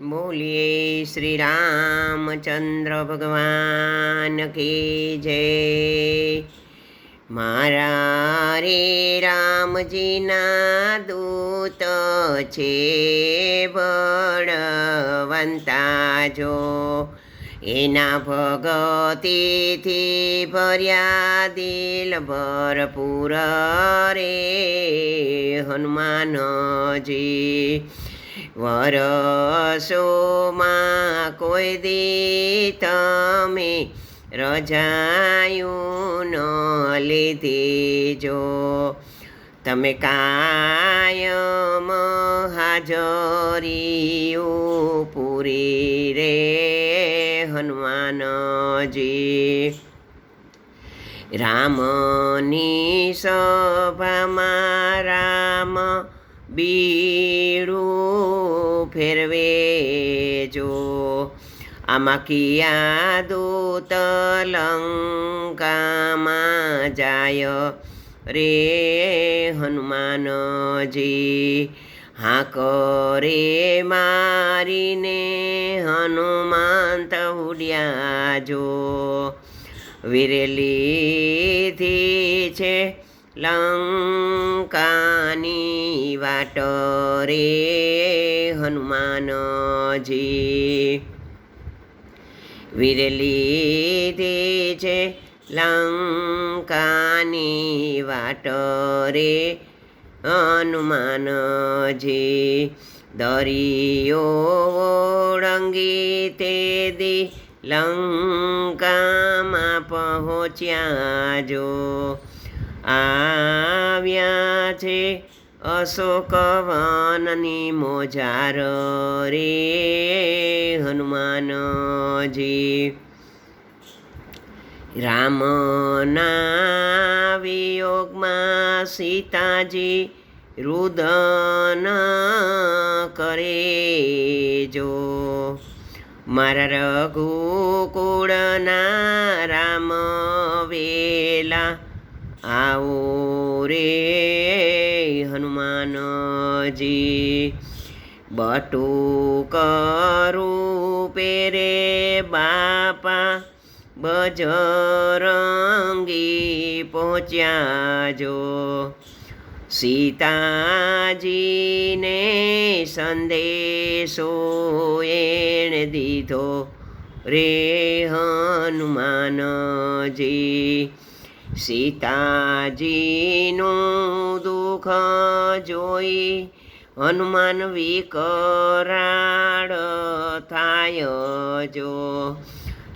બોલીએ શ્રી રામચંદ્ર ભગવાન કી જય. મારા રે રામજીના દૂત છે બળવંતા જો. એના ભગતીથી ભર્યા દિલ ભરપૂર રે હનુમાનજી. વરસોમાં કોઈ દી તમે રજાયું ન લીધી જો તમે કાયમ હાજરીયું પૂરી રે હનુમાનજી. રામની સભામાં રામ બીડું ફેરવે જો કિયા દૂત લંકામાં જાય રે હનુમાનજી. હા કરે મારીને હનુમંત ઉડ્યા જો વિરેલીથી છે લંકાની વાટ રે હનુમાનજી દે છે લંકાની વાટ રે હનુમાનજી. દરિયો ઓળંગી તે દી લંકામાં પહોંચ્યા જો. આવ્યા છે અશોકવનની મોજાર રે હનુમાનજી. રામના વિયોગમાં સીતાજી રુદન કરે જો. મારા રઘુકુળના રામ વેલા આવો રે હનુમાનજી. બટુક રૂપે રે બાપા બજરંગી પહોંચ્યા જો. સીતાજીને સંદેશો એણે દીધો રે હનુમાનજી. સીતાજીનું દુઃખ જોઈ હનુમાન વિકરાળ થાય જો.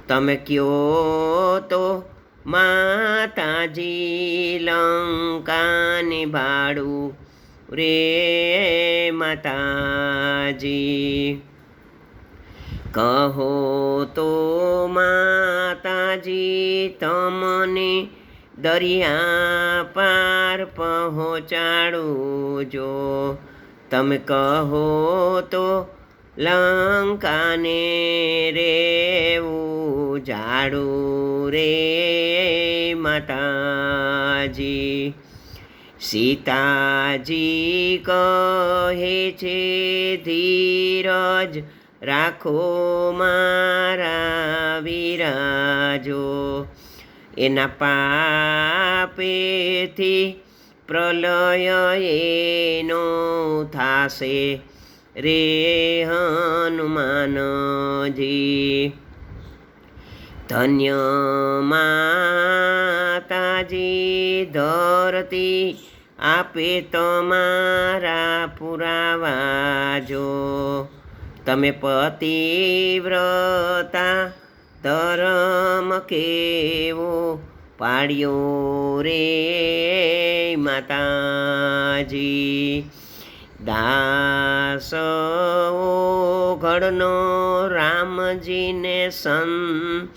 તમે કયો તો માતાજી લંકાને ભાડું? રે માતાજી. કહો તો માતાજી તમને દરિયા પાર પહોંચાડું જો. તમે કહો તો લંકાને રેવું જાડું રે માતાજી. સીતાજી કહે છે, ધીરજ રાખો મારા વિરાજો. એના પાપેથી પ્રલય એનો થાશે. રે હનુમાનજી, ધન્ય માતાજી, ધરતી આપે તમારા પુરાવા જો. તમે પતિવ્રતા ધર્મ કેવો પાડ્યો રે માતાજી? દાસ ઘડનો રામજીને સન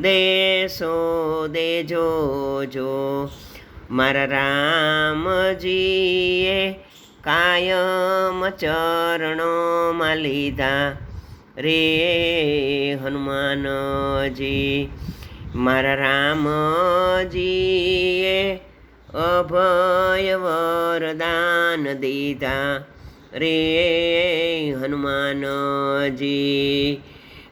દેશો દેજો જો. મારા રામજીએ કાયમ ચરણોમાં લીધા. રે હનુમાનજી, મારા રામજીએ અભય વરદાન દીધા. રે હનુમાનજી,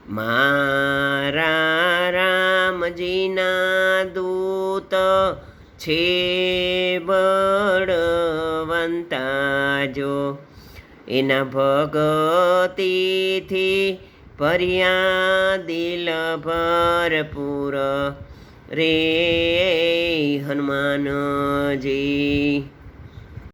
મારા રામજીના દૂત છે બળવંતા જો એના ભગતીથી ભર્યા દિલ ભરપૂર રે હનુમાનજી